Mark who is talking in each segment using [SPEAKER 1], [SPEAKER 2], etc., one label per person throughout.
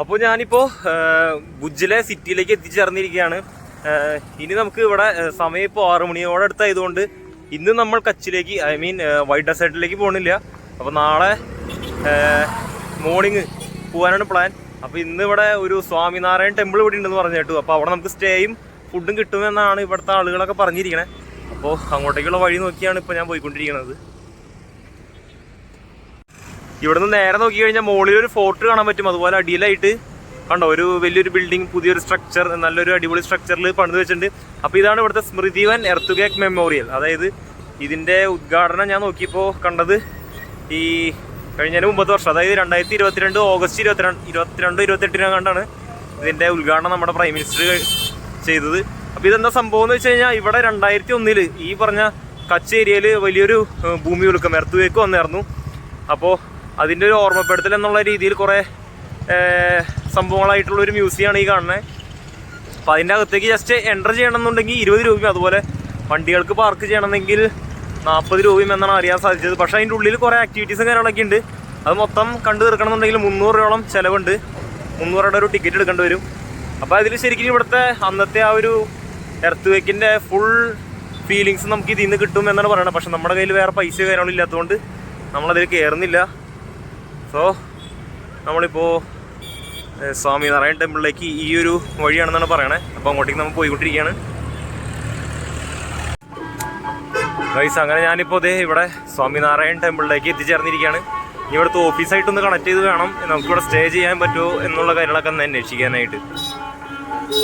[SPEAKER 1] അപ്പോൾ ഞാനിപ്പോൾ ഭുജിലെ സിറ്റിയിലേക്ക് എത്തിച്ചേർന്നിരിക്കുകയാണ്. ഇനി നമുക്ക് ഇവിടെ സമയം ഇപ്പോൾ ആറു മണിയോടെ അടുത്തായതുകൊണ്ട് ഇന്ന് നമ്മൾ കച്ചിലേക്ക് ഐ മീൻ വൈറ്റ് ഡെസേർട്ടിലേക്ക് പോകണില്ല അപ്പോൾ നാളെ മോർണിംഗ് പോകാനാണ് പ്ലാൻ അപ്പോൾ ഇന്ന് ഇവിടെ ഒരു സ്വാമിനാരായൺ ടെമ്പിൾ ഇവിടെ ഉണ്ടെന്ന് പറഞ്ഞു കേട്ടു. അപ്പോൾ അവിടെ നമുക്ക് സ്റ്റേയും ഫുഡും കിട്ടുമെന്നാണ് ഇവിടുത്തെ ആളുകളൊക്കെ പറഞ്ഞിരിക്കണേ. അപ്പോൾ അങ്ങോട്ടേക്കുള്ള വഴി നോക്കിയാണ് ഇപ്പോൾ ഞാൻ പോയിക്കൊണ്ടിരിക്കുന്നത്. ഇവിടുന്ന് നേരെ നോക്കി കഴിഞ്ഞാൽ മുകളിൽ ഒരു ഫോർട്ട് കാണാൻ പറ്റും. അതുപോലെ അടിയിലായിട്ട് കണ്ടോ ഒരു വലിയൊരു ബിൽഡിംഗ് പുതിയൊരു സ്ട്രക്ചർ നല്ലൊരു അടിപൊളി സ്ട്രക്ചറിൽ പണിത് വെച്ചിട്ടുണ്ട്. അപ്പോൾ ഇതാണ് ഇവിടുത്തെ സ്മൃതിവൻ എർത്തുഗേക്ക് മെമ്മോറിയൽ അതായത് ഇതിന്റെ ഉദ്ഘാടനം ഞാൻ നോക്കിയപ്പോൾ കണ്ടത് ഈ കഴിഞ്ഞതിന് മുമ്പത്തെ വർഷം അതായത് രണ്ടായിരത്തി ഇരുപത്തിരണ്ട് ഓഗസ്റ്റ് ഇരുപത്തിരണ്ട് ഇരുപത്തിരണ്ട് ഇരുപത്തെട്ടിനാണ് കണ്ടാണ് ഇതിന്റെ ഉദ്ഘാടനം നമ്മുടെ പ്രൈം മിനിസ്റ്റർ ചെയ്തത്. അപ്പോൾ ഇതെന്താ സംഭവം എന്ന് വെച്ച് കഴിഞ്ഞാൽ ഇവിടെ രണ്ടായിരത്തി ഒന്നിൽ ഈ പറഞ്ഞ കച്ച് ഏരിയയിൽ വലിയൊരു ഭൂമി ഉലുക്കം എർത്തുവേക്ക് വന്നായിരുന്നു. അപ്പോൾ അതിന്റെ ഒരു ഓർമ്മപ്പെടുത്തൽ എന്നുള്ള രീതിയിൽ കുറേ സംഭവങ്ങളായിട്ടുള്ളൊരു മ്യൂസിയമാണ് ഈ കാണുന്നത് അപ്പോൾ അതിന്റെ അകത്തേക്ക് ജസ്റ്റ് എന്റർ ചെയ്യണമെന്നുണ്ടെങ്കിൽ ഇരുപത് രൂപയും അതുപോലെ വണ്ടികൾക്ക് പാർക്ക് ചെയ്യണമെങ്കിൽ നാൽപ്പത് രൂപയും എന്നാണ് അറിയാൻ സാധിച്ചത്. പക്ഷേ അതിന്റെ ഉള്ളിൽ കുറേ ആക്ടിവിറ്റീസും കാര്യങ്ങളൊക്കെ ഉണ്ട്. അത് മൊത്തം കണ്ടു തീർക്കണമെന്നുണ്ടെങ്കിൽ മുന്നൂറ് രൂപയോളം ചിലവുണ്ട്. മുന്നൂറ് രൂപയുടെ ഒരു ടിക്കറ്റ് എടുക്കേണ്ടി വരും. അപ്പോൾ അതിൽ ശരിക്കും ഇവിടുത്തെ അന്നത്തെ ആ ഒരു എർത്ത് വേക്കിന്റെ ഫുൾ ഫീലിങ്സ് നമുക്ക് ഇതിൽ നിന്ന് കിട്ടും എന്നാണ് പറയുന്നത് പക്ഷേ നമ്മുടെ കയ്യിൽ വേറെ പൈസ കാര്യങ്ങളും ഇല്ലാത്തതുകൊണ്ട് നമ്മളതിൽ കയറുന്നില്ല. സോ നമ്മളിപ്പോൾ സ്വാമി നാരായണ ടെമ്പിളിലേക്ക് ഈ ഒരു വഴിയാണെന്നാണ് പറയണേ. അപ്പോൾ അങ്ങോട്ടേക്ക് നമ്മൾ പോയിക്കൊണ്ടിരിക്കുകയാണ്. ഗൈസ് അങ്ങനെ ഞാനിപ്പോൾ ദേ ഇവിടെ സ്വാമിനാരായൺ ടെമ്പിളിലേക്ക് എത്തിച്ചേർന്നിരിക്കുകയാണ്. ഇവിടുത്തെ ഓഫീസായിട്ടൊന്ന് കണക്ട് ചെയ്ത് വേണം നമുക്കിവിടെ സ്റ്റേ ചെയ്യാൻ പറ്റുമോ എന്നുള്ള കാര്യങ്ങളൊക്കെ ഒന്ന് അന്വേഷിക്കാനായിട്ട്.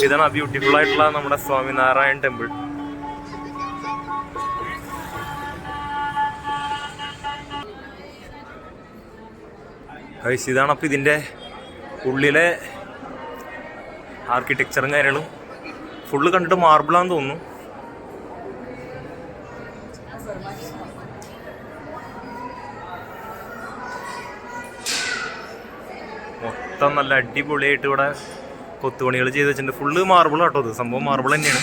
[SPEAKER 1] ഇതാണ് ബ്യൂട്ടിഫുൾ ആയിട്ടുള്ള നമ്മുടെ സ്വാമി നാരായണ ടെമ്പിൾ. ഗൈസ് ഇതാണ് അപ്പോൾ ഇതിന്റെ ഉള്ളിലെ ആർക്കിടെക്ചറും കാര്യങ്ങളും. ഫുള്ള് കണ്ടിട്ട് മാർബിളാന്ന് തോന്നുന്നു. മൊത്തം നല്ല അടിപൊളിയായിട്ട് ഇവിടെ കൊത്തുപണികൾ ചെയ്ത് വെച്ചിട്ടുണ്ട്. ഫുള്ള് മാർബിൾ കേട്ടോ ഇത്. സംഭവം മാർബിൾ തന്നെയാണ്.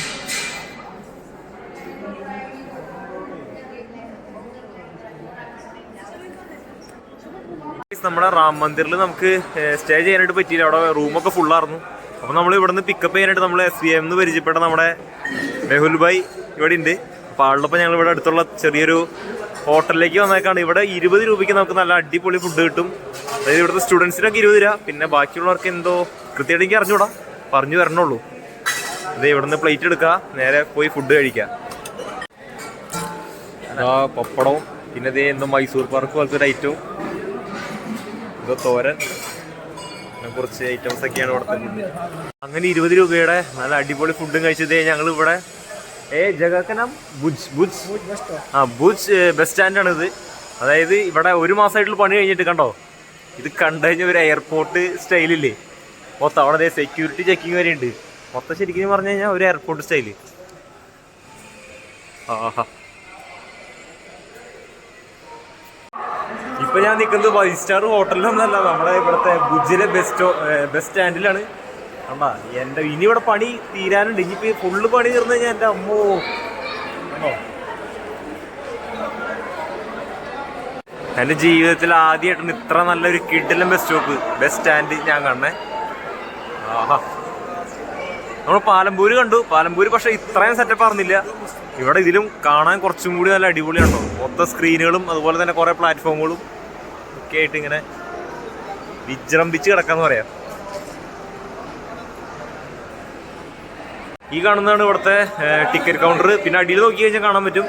[SPEAKER 1] നമ്മുടെ റാം മന്ദിറിൽ നമുക്ക് സ്റ്റേ ചെയ്യാനായിട്ട് പറ്റിയില്ല. അവിടെ റൂമൊക്കെ ഫുള്ളായിരുന്നു അപ്പോൾ നമ്മൾ ഇവിടുന്ന് പിക്കപ്പ് ചെയ്യാനായിട്ട് നമ്മൾ എസ് ബി എം പരിചയപ്പെട്ട നമ്മുടെ മെഹുൽ ഭായ് ഇവിടെ ഉണ്ട്. അപ്പോൾ ആളുടെ ഞങ്ങൾ ഇവിടെ അടുത്തുള്ള ചെറിയൊരു ഹോട്ടലിലേക്ക് വന്നേക്കാണ്. ഇവിടെ ഇരുപത് രൂപയ്ക്ക് നമുക്ക് നല്ല അടിപൊളി ഫുഡ് കിട്ടും. അതായത് ഇവിടുത്തെ സ്റ്റുഡൻസിനൊക്കെ ഇരുപത് രൂപ. പിന്നെ ബാക്കിയുള്ളവർക്ക് എന്തോ കൃത്യമായിട്ട് എനിക്ക് അറിഞ്ഞൂടാ പറഞ്ഞു വരണുള്ളൂ ഇത് ഇവിടുന്ന് പ്ലേറ്റ് എടുക്കുക നേരെ പോയി ഫുഡ് കഴിക്കുക ആ പപ്പടവും പിന്നെ ഇതേ എന്തോ മൈസൂർ പാർക്ക് പോലത്തെ ഒരു ഐറ്റവും ഇതോ തോരൻ കുറച്ച് ഐറ്റംസ് ഒക്കെയാണ് ഇവിടുത്തെ അങ്ങനെ ഇരുപത് രൂപയുടെ നല്ല അടിപൊളി ഫുഡും കഴിച്ചത് ഞങ്ങൾ ഇവിടെ ഏ ജഗക്കനം? ഭുജ് ഭുജ്. ആ ഭുജ് ബസ് സ്റ്റാൻഡാണ് ഇത്. അതായത് ഇവിടെ ഒരു മാസമായിട്ടുള്ള പണി കഴിഞ്ഞിട്ട് കണ്ടോ? ഇത് കണ്ടു കഴിഞ്ഞ ഒരു എയർപോർട്ട് സ്റ്റൈലില്ലേ മൊത്തം അവിടെ സെക്യൂരിറ്റി ചെക്കിങ് വരെ ഉണ്ട്. മൊത്തം ശരിക്കും പറഞ്ഞു കഴിഞ്ഞാൽ ഒരു എയർപോർട്ട് സ്റ്റൈൽ ആഹാ. ഇപ്പൊ ഞാൻ നിൽക്കുന്നത് ഫൈവ് സ്റ്റാർ ഹോട്ടലിലൊന്നല്ല നമ്മുടെ ഇവിടുത്തെ ഭുജിലെ ബെസ്റ്റ് സ്റ്റോ ബസ് സ്റ്റാൻഡിലാണ് കണ്ടാ എന്റെ ഇനി ഇവിടെ പണി തീരാനുണ്ട്. ഇനിയിപ്പോ ഫുള്ള് പണി തീർന്നു കഴിഞ്ഞാൽ എന്റെ അമ്മോ. എന്റെ ജീവിതത്തിൽ ആദ്യമായിട്ടാണ് ഇത്ര നല്ലൊരു കിഡിലും ബസ് സ്റ്റോപ്പ് ബസ് സ്റ്റാൻഡ് ഞാൻ കാണണേ ആഹാ. നമ്മൾ പാലമ്പൂര് കണ്ടു. പാലമ്പൂര് പക്ഷെ ഇത്രയും സെറ്റപ്പ് അറിഞ്ഞില്ല ഇവിടെ ഇതിലും കാണാൻ കുറച്ചും കൂടി നല്ല അടിപൊളിയാണോ മൊത്തം സ്ക്രീനുകളും അതുപോലെ തന്നെ കുറെ പ്ലാറ്റ്ഫോമുകളും ഒക്കെ ആയിട്ട് ഇങ്ങനെ വിജൃംഭിച്ച് കിടക്കാന്ന് പറയാം. ഈ കാണുന്നതാണ് ഇവിടുത്തെ ടിക്കറ്റ് കൗണ്ടർ പിന്നെ അടിയിൽ നോക്കി കഴിഞ്ഞാൽ കാണാൻ പറ്റും.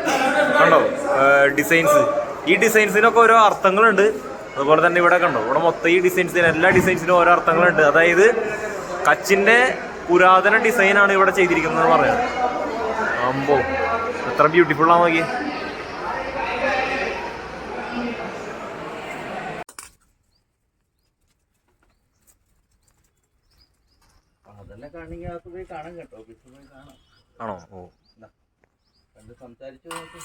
[SPEAKER 1] കണ്ടോ? ഡിസൈൻസ് ഈ ഡിസൈൻസിനൊക്കെ ഓരോ അർത്ഥങ്ങളുണ്ട്. അതുപോലെ തന്നെ ഇവിടെ കണ്ടോ? ഇവിടെ മൊത്തം ഈ ഡിസൈൻസിന് എല്ലാ ഡിസൈൻസിനും ഓരോ അർത്ഥങ്ങളുണ്ട്. അതായത് കച്ചിന്റെ പുരാതന ഡിസൈനാണ് ഇവിടെ ചെയ്തിരിക്കുന്നത് പറയാം. അമ്പോ എത്ര ബ്യൂട്ടിഫുൾ ആ നോക്കി
[SPEAKER 2] അതെല്ലാം കാണണമെങ്കിൽ അകത്ത് പോയി കാണാം കേട്ടോ. ഓഫീസിൽ പോയി കാണാം.
[SPEAKER 1] ആണോ? ഓ.
[SPEAKER 2] കണ്ട് സംസാരിച്ചു നോക്കി.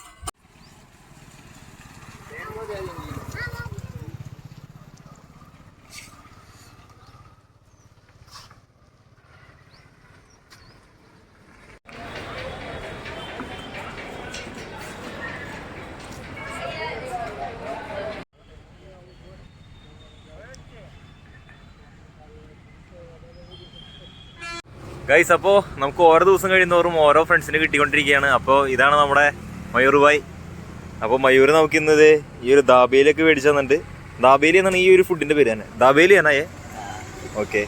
[SPEAKER 1] ഗൈസ് അപ്പോ നമുക്ക് ഓരോ ദിവസം കഴിയുന്നവരും ഓരോ ഫ്രണ്ട്സിന് കിട്ടിക്കൊണ്ടിരിക്കുകയാണ്. അപ്പോ ഇതാണ് നമ്മുടെ മയൂർ ബായ് അപ്പോൾ മയൂർ നമുക്ക് ഇന്നത് ഈ ഒരു ദാബേലിയൊക്കെ മേടിച്ചു തന്നിട്ട് ദാബേലി എന്നാണ് ഈ ഒരു ഫുഡിന്റെ പേര് തന്നെ. ദാബേലി എന്നായേ ഓക്കെ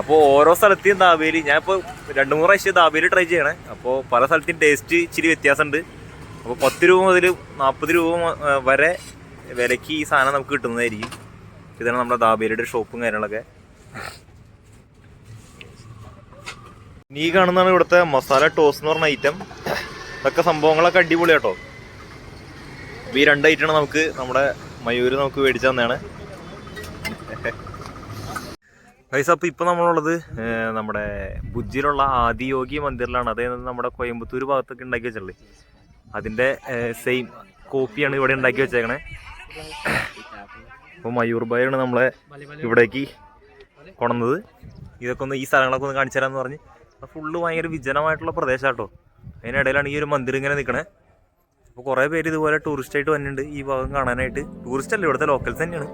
[SPEAKER 1] അപ്പോൾ ഓരോ സ്ഥലത്തെയും ദാബേലി ഞാനിപ്പോൾ രണ്ട് മൂന്ന് പ്രാവശ്യം ദാബേലി ട്രൈ ചെയ്യണേ. അപ്പോൾ പല സ്ഥലത്തെയും ടേസ്റ്റ് ഇച്ചിരി വ്യത്യാസമുണ്ട്. അപ്പോൾ പത്ത് രൂപ മുതൽ നാൽപ്പത് രൂപ വരെ വിലയ്ക്ക് ഈ സാധനം നമുക്ക് കിട്ടുന്നതായിരിക്കും. ഇതാണ് നമ്മുടെ ദാബേലിയുടെ ഷോപ്പും കാര്യങ്ങളൊക്കെ. നീ കാണുന്നതാണ് ഇവിടുത്തെ മസാല ടോസ് എന്ന് പറഞ്ഞ ഐറ്റം ഇതൊക്കെ സംഭവങ്ങളൊക്കെ അടിപൊളി കേട്ടോ. അപ്പൊ ഈ രണ്ട് ഐറ്റമാണ് നമുക്ക് നമ്മുടെ മയൂര് നമുക്ക് മേടിച്ചു തന്നെയാണ് ഗൈസ് അപ്പോൾ ഇപ്പോൾ നമ്മളുള്ളത് നമ്മുടെ ഭുജിയിലുള്ള ആദിയോഗി മന്ദിറിലാണ്. അതായത് നമ്മുടെ കോയമ്പത്തൂർ ഭാഗത്തൊക്കെ ഉണ്ടാക്കി വെച്ചിട്ടുള്ളത്. അതിന്റെ സെയിം കോപ്പിയാണ് ഇവിടെ ഉണ്ടാക്കി വെച്ചേക്കണേ. അപ്പോൾ മയൂർ ഭായാണ് നമ്മളെ ഇവിടേക്ക് കൊണ്ടുവന്നത്. ഇതൊക്കെ ഒന്ന് ഈ സ്ഥലങ്ങളൊക്കെ ഒന്ന് കാണിച്ചു തരാമെന്ന് പറഞ്ഞ് ഫുള്ള് ഭയങ്കര വിജനമായിട്ടുള്ള പ്രദേശം കേട്ടോ അതിനിടയിലാണ് ഈ ഒരു മന്ദിരം ഇങ്ങനെ നിൽക്കണേ അപ്പോൾ കുറേ പേര് ഇതുപോലെ ടൂറിസ്റ്റ് ആയിട്ട് വന്നിട്ടുണ്ട്. ഈ ഭാഗം കാണാനായിട്ട്. ടൂറിസ്റ്റ് അല്ല ഇവിടുത്തെ ലോക്കൽസ് തന്നെയാണ്.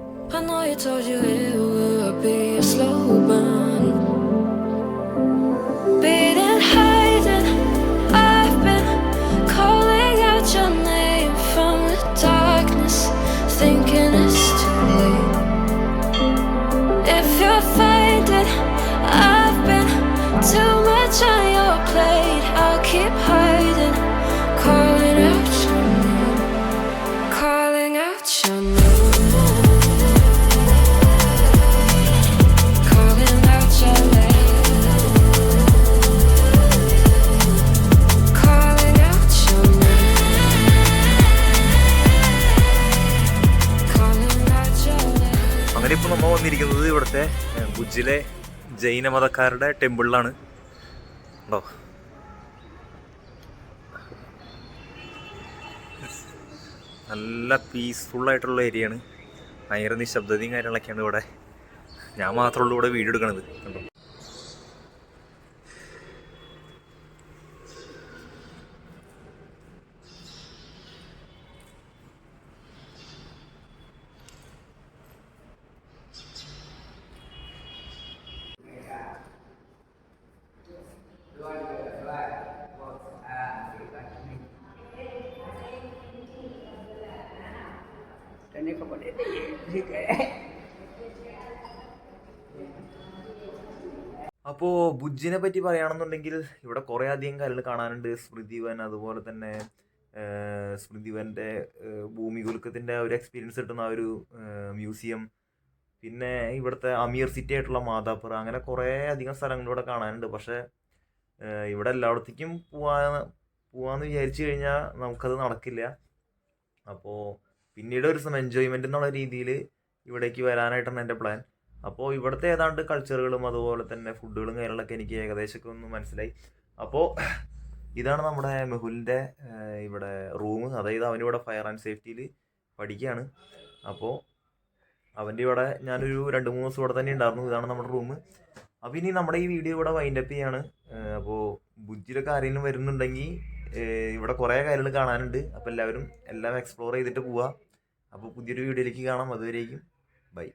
[SPEAKER 1] ഇവിടുത്തെ ഭുജിലെ ജൈന മതക്കാരുടെ ടെമ്പിളിലാണ്. ഉണ്ടോ? നല്ല പീസ്ഫുൾ ആയിട്ടുള്ള ഏരിയയാണ്. ഭയങ്കര നിശബ്ദതയും കാര്യങ്ങളൊക്കെയാണ് ഇവിടെ. ഞാൻ മാത്രമുള്ളൂ ഇവിടെ വീഡിയോ എടുക്കണത്. കണ്ടോ?
[SPEAKER 3] Gì cả
[SPEAKER 1] അപ്പോൾ ബുജ്ജിനെ പറ്റി പറയുകയാണെന്നുണ്ടെങ്കിൽ ഇവിടെ കുറേ അധികം കാര്യങ്ങൾ കാണാനുണ്ട്. സ്മൃതിവൻ അതുപോലെ തന്നെ സ്മൃതിവന്റെ ഭൂമി കുലുക്കത്തിന്റെ ഒരു എക്സ്പീരിയൻസ് കിട്ടുന്ന ഒരു മ്യൂസിയം പിന്നെ ഇവിടുത്തെ അമീർ സിറ്റി ആയിട്ടുള്ള മാതാപ്പുറ അങ്ങനെ കുറേ അധികം സ്ഥലങ്ങൾ ഇവിടെ കാണാനുണ്ട്. പക്ഷേ ഇവിടെ എല്ലായിടത്തേക്കും പോവാ പോവാന്ന് വിചാരിച്ചു കഴിഞ്ഞാൽ നമുക്കത് നടക്കില്ല. അപ്പോൾ പിന്നീട് ഒരു ദിവസം എൻജോയ്മെന്റ് എന്നുള്ള രീതിയിൽ ഇവിടേക്ക് വരാനായിട്ടാണ് എന്റെ പ്ലാൻ അപ്പോൾ ഇവിടുത്തെ ഏതാണ്ട് കൾച്ചറുകളും അതുപോലെ തന്നെ ഫുഡുകളും കാര്യങ്ങളൊക്കെ എനിക്ക് ഏകദേശമൊക്കെ ഒന്ന് മനസ്സിലായി. അപ്പോൾ ഇതാണ് നമ്മുടെ മെഹുലിന്റെ ഇവിടെ റൂം അതായത് അവനിവിടെ ഫയർ ആൻഡ് സേഫ്റ്റിയിൽ പഠിക്കുകയാണ് അപ്പോൾ അവന്റെ ഇവിടെ ഞാനൊരു രണ്ട് മൂന്ന് ദിവസം ഇവിടെ തന്നെ ഉണ്ടായിരുന്നു. ഇതാണ് നമ്മുടെ റൂം അപ്പോൾ ഇനി നമ്മുടെ ഈ വീഡിയോ ഇവിടെ വൈൻഡപ്പ് ചെയ്യാണ്. അപ്പോൾ ബുദ്ധിയിലൊക്കെ ആരെങ്കിലും വരുന്നുണ്ടെങ്കിൽ ഇവിടെ കുറേ കാര്യങ്ങൾ കാണാനുണ്ട്. അപ്പോൾ എല്ലാവരും എല്ലാം എക്സ്പ്ലോർ ചെയ്തിട്ട് പോവുക അപ്പോൾ പുതിയൊരു വീഡിയോയിലേക്ക് കാണാം. അതുവരേക്കും ബൈ.